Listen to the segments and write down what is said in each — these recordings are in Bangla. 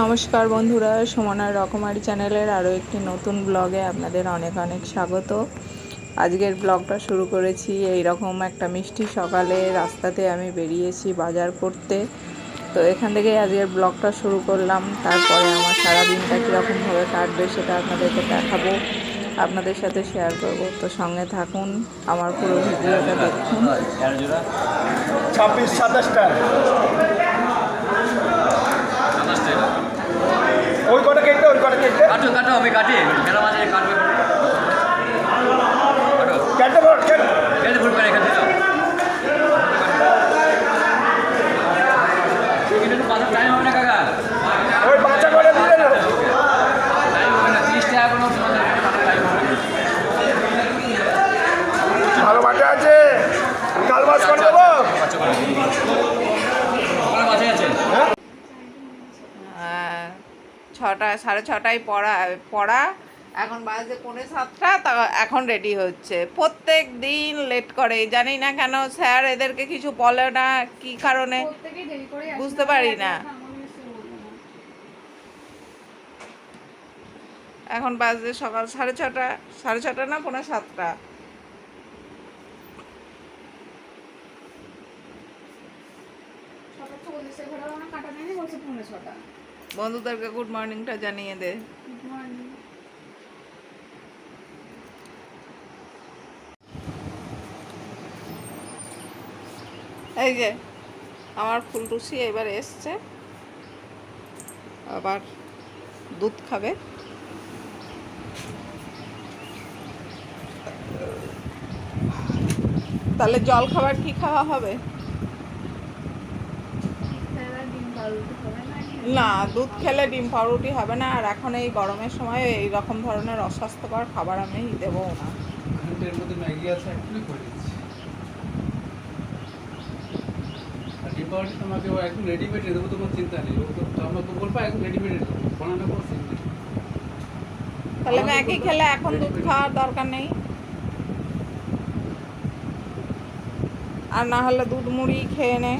নমস্কার বন্ধুরা সুমনার রকমারি চ্যানেলের আরও একটি নতুন ব্লগে আপনাদের অনেক অনেক স্বাগত। আজকের ব্লগটা শুরু করেছি এই রকম একটা মিষ্টি সকালে রাস্তাতে আমি বেরিয়েছি বাজার করতে। তো এখান থেকে আজকের ব্লগটা শুরু করলাম, তারপরে আমার সারা দিনটা কীরকমভাবে কাটবে সেটা আপনাদেরকে দেখাবো, আপনাদের সাথে শেয়ার করব। তো সঙ্গে থাকুন, আমার পুরো ভিডিওটা দেখুন। ছাব্বিশ, সাতাশটা। ওই কটা কেটে ওই কটা কেটে। কাটো কাটো আমি কাটি। মেলা মাঝে কাটবে। কাটো। কেটে। কেটে কেটে ফুল করে এখান থেকে কিন্তু পাঁচটা টাইম হবে না কাকা ওই বাচ্চা করে দিলে না টাইম হবে না তিরিশ টাকা কোনো টাইম হবে না ভালো বাচ্চা আছে কাল মাছ করে দেবো বাচ্চা করে ওখানে বাচ্চা আছে হ্যাঁ আহ, ছটা সাড়ে ছটায় পড়া পড়া। এখন বাজে পৌনে সাতটা তা এখন রেডি হচ্ছে। প্রত্যেক দিন লেট করে জানি না কেন স্যার এদেরকে কিছু বলে না কি কারণে। বুঝতে পারি না। এখন বাজে সকাল সাড়ে ছটা সাড়ে ছটা না পৌনে সাতটা। ছটা চল্লিশে ঘোরা কাটা নেই বলছে পৌনে ছটা। বন্ধুদেরকে গুড মর্নিংটা জানিয়ে দে। গুড মর্নিং এই যে আমার ফুলটুসি এবার এসছে। আবার দুধ খাবে। তাহলে জল খাবার কি খাওয়া হবে ডিম পাউরুটি হবে না দুধ খেলে ডিম পাউরুটি হবে না আর এখন এই গরমের সময় এই রকম ধরনের অস্বাস্থ্যকর খাবার আমি দেবো না। তোমাকে একদম রেডিমেড দেবো তোমার চিন্তা নেই। ও তো আমাকে বলব একদম রেডিমেড দেবো বানানো কোনো চিন্তা নেই। তাহলে ম্যাগি খেলে এখন দুধ খাওয়ার দরকার নেই। আর না হলে দুধ মুড়ি খেয়ে নে।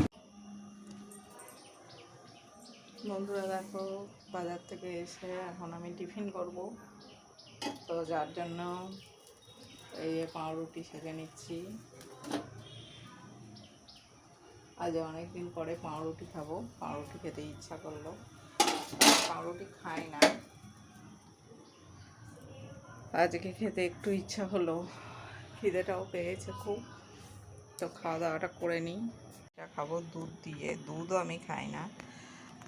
বন্ধুরা দেখো, বাজার থেকে এসে এখন আমি টিফিন করব। তো যার জন্য এই পাউরুটি সেঁকে নিচ্ছি। আজ অনেক দিন পরে পাউরুটি খাব। পাউরুটি খেতে ইচ্ছা করল। পাউরুটি খাই না। আজকে খেতে একটু ইচ্ছা হলো। খিদেটাও পেয়েছে খুব। তো খাওয়া দাওয়াটা করে নিই। খাব দুধ দিয়ে। দুধও আমি খাই না।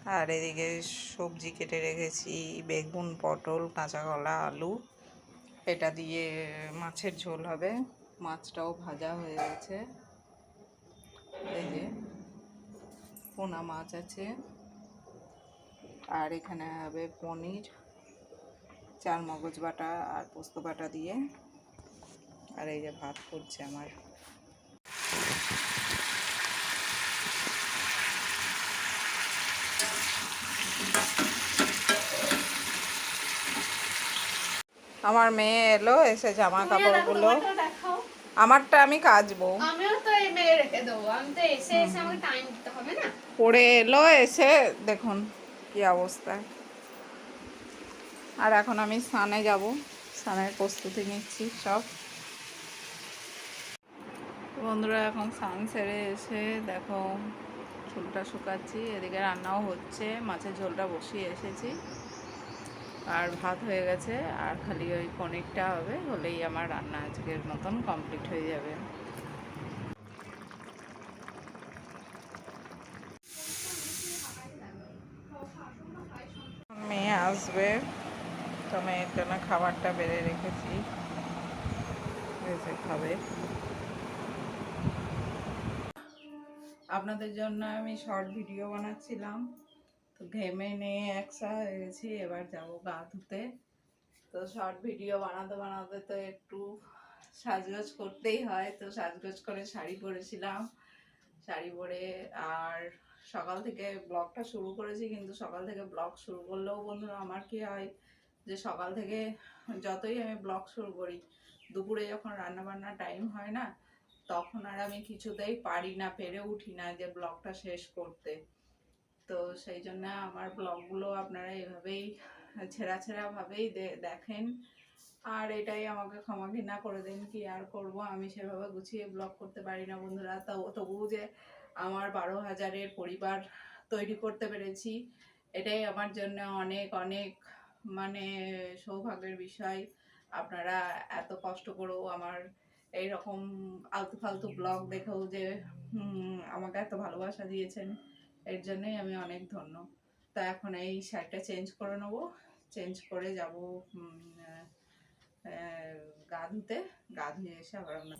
আর এদিকে সবজি কেটে রেখেছি, বেগুন, পটল, কাঁচা কলা, আলু। এটা দিয়ে মাছের ঝোল হবে। মাছটাও ভাজা হয়ে গেছে। এই যে পোনা মাছ আছে। আর এখানে হবে পনির চার মগজ বাটা আর পোস্ত বাটা দিয়ে। আর এই যে ভাত করছে আমার। আমার মেয়ে এলো এসে জামা কাপড়গুলো আমারটা আমি কাচবো। আমিও তো এই মেয়ে রেখে দেবো। আমি তো এসে এসে আমাকে টাইম দিতে হবে না? পড়ে এলো এসে দেখুন কি অবস্থা। আর এখন আমি স্নানে যাব। স্নানের প্রস্তুতি নিচ্ছি সব। বন্ধুরা এখন স্নান সেরে এসে দেখো চুলটা শুকাচ্ছি এদিকে রান্নাও হচ্ছে মাছের ঝোলটা বসিয়ে এসেছি। আর ভাত হয়ে গেছে, আর খালি ওই পনিরটা হবে, হলেই আমার রান্না আজকের মতন কমপ্লিট হয়ে যাবে। মেয়ে আসবে, তো মেয়ের জন্য খাবারটা বেড়ে রেখেছি। খাবে। আপনাদের জন্য আমি শর্ট ভিডিও বানাচ্ছিলাম। ঘেমে নিয়ে একসা হয়ে এবার যাব গা ধুতে। তো শর্ট ভিডিও বানাতে বানাতে তো একটু সাজগোজ করতেই হয়, তো সাজগোজ করে শাড়ি পরেছিলাম। শাড়ি পরে আর সকাল থেকে ব্লগটা শুরু করেছি, কিন্তু সকাল থেকে ব্লগ শুরু করলেও বন্ধুরা আমার কি হয় যে সকাল থেকে যতই আমি ব্লগ শুরু করি, দুপুরে যখন রান্না বান্নার টাইম হয় না, তখন আর আমি কিছুতেই পারি না, পেরে উঠি না যে ব্লগটা শেষ করতে। তো সেই জন্য আমার ব্লগগুলো আপনারা এভাবেই ছেঁড়া ছেঁড়াভাবেই দে- দেখেন। আর এটাই আমাকে ক্ষমা ঘৃণা করে দিন কি আর করব? আমি সেভাবে গুছিয়ে ব্লগ করতে পারি না বন্ধুরা। তো তবুও যে আমার বারো হাজারের পরিবার তৈরি করতে পেরেছি এটাই আমার জন্য অনেক অনেক মানে সৌভাগ্যের বিষয়। আপনারা এত কষ্ট করেও আমার এই রকম আলতু ফালতু ব্লগ দেখেও যে আমাকে এত ভালোবাসা দিয়েছেন। এর জন্যই আমি অনেক ধন্য। তা এখন এই শার্টটা চেঞ্জ করে নেব। চেঞ্জ করে যাব গা ধুতে গা ধুয়ে এসে আবার আমরা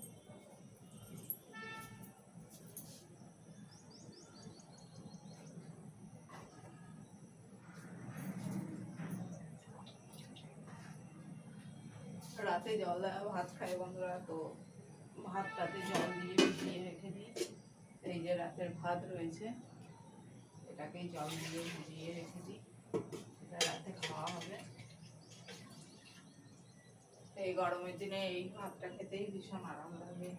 রাতে জল ভাত খাই বন্ধুরা, তো ভাত রাতে জল দিয়ে ভিজিয়ে রেখে দিই। এই যে রাতের ভাত রয়েছে। এটাকেই জল দিয়ে ভিজিয়ে রেখে দিই। এটা রাতে খাওয়া হবে। এই গরমের দিনে এই ভাতটা খেতেই ভীষণ আরাম লাগে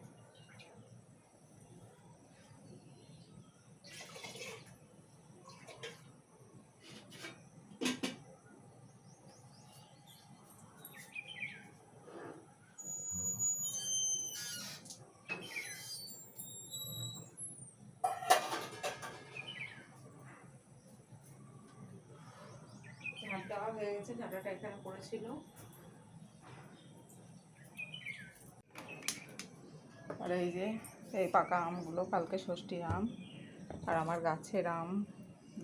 ভাত দেওয়া হয়ে গেছে ঝাঁটাটা এখানে পড়েছিল। আর এই যে, এই পাকা আমগুলো, কালকে ষষ্ঠী আম, আর আমার গাছের আম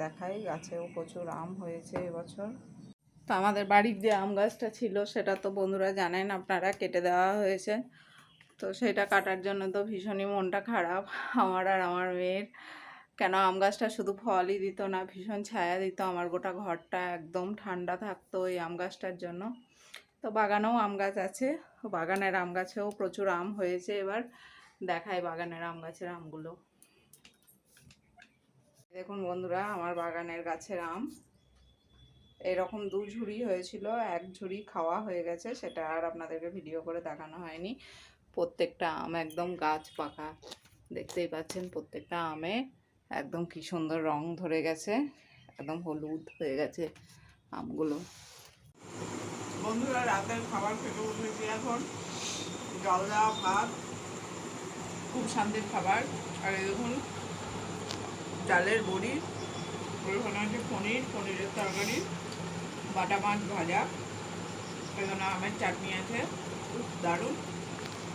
দেখাই, গাছেও প্রচুর আম হয়েছে এবছর। তো আমাদের বাড়ির যে আম গাছটা ছিল, সেটা তো বন্ধুরা জানেন, আপনারা কেটে দেওয়া হয়েছে। তো সেটা কাটার জন্য তো ভীষণই মনটা খারাপ, আমার আর আমার মেয়ের। কেন আম গাছটা শুধু ফলই দিত না, ভীষণ ছায়া দিত, আমার গোটা ঘরটা একদম ঠান্ডা থাকতো এই আম গাছটার জন্য। তো বাগানেও আম গাছ আছে, বাগানের আম গাছেও প্রচুর আম হয়েছে এবার দেখায় বাগানের আম গাছের আমগুলো। দেখুন বন্ধুরা, আমার বাগানের গাছের আম, এরকম দু ঝুড়ি হয়েছিল, এক ঝুড়ি খাওয়া হয়ে গেছে, সেটা আর আপনাদেরকে ভিডিও করে দেখানো হয়নি। প্রত্যেকটা আম একদম গাছ পাকা, দেখতেই পাচ্ছেন প্রত্যেকটা আমে একদম কি সুন্দর রং ধরে গেছে, একদম হলুদ হয়ে গেছে আমগুলো। বন্ধুরা, রাতের খাবার খেতে উঠেছি এখন। জল দেওয়া ভাত, খুব শান্তির খাবার। আর দেখুন ডালের বড়ি ওখানে আছে পনির, পনিরের তরকারি, বাটা মাছ ভাজা, এখানে আমের চাটনি আছে দারুণ।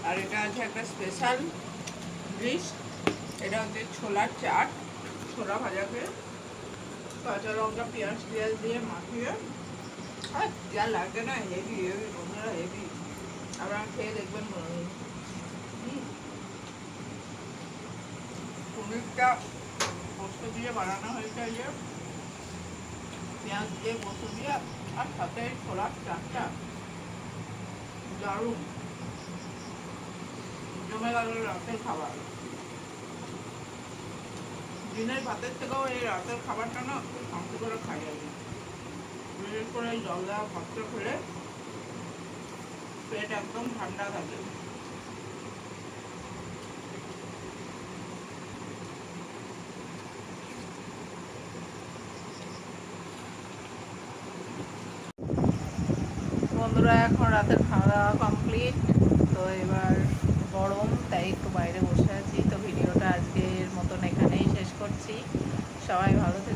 আর এটা আছে একটা স্পেশাল ডিশ এটা হচ্ছে ছোলার চাট। ছোলা ভাজাকে কাঁচা লঙ্কা, পেঁয়াজ পেঁয়াজ দিয়ে মাখিয়ে, আর যা লাগবে না হেভি হেভি বন্ধুরা হেভি আপনারা খেয়ে দেখবেন মনে। হুম। পনিরটা পোস্ত দিয়ে বানানো হয়েছে এই যে। পেঁয়াজ দিয়ে পোস্ত দিয়ে, আর সাথে ছোলার চাটটা। দারুণ। জমে গেল রাতের খাবার। দিনের ভাতের থেকেও এই রাতের খাবারটা না খুব শান্তি করে খাই কি। বিশেষ করে এই জল দেওয়া ভাতটা খেলে পেট একদম ঠান্ডা থাকে বন্ধুরা, এখন রাতের খাওয়া দাওয়া কমপ্লিট তো এবার গরম, তাই একটু বাইরে বসে আছি তো ভিডিওটা আজকের মতন এখানেই শেষ করছি সবাই ভালো থেকো সুস্থ থাকো আর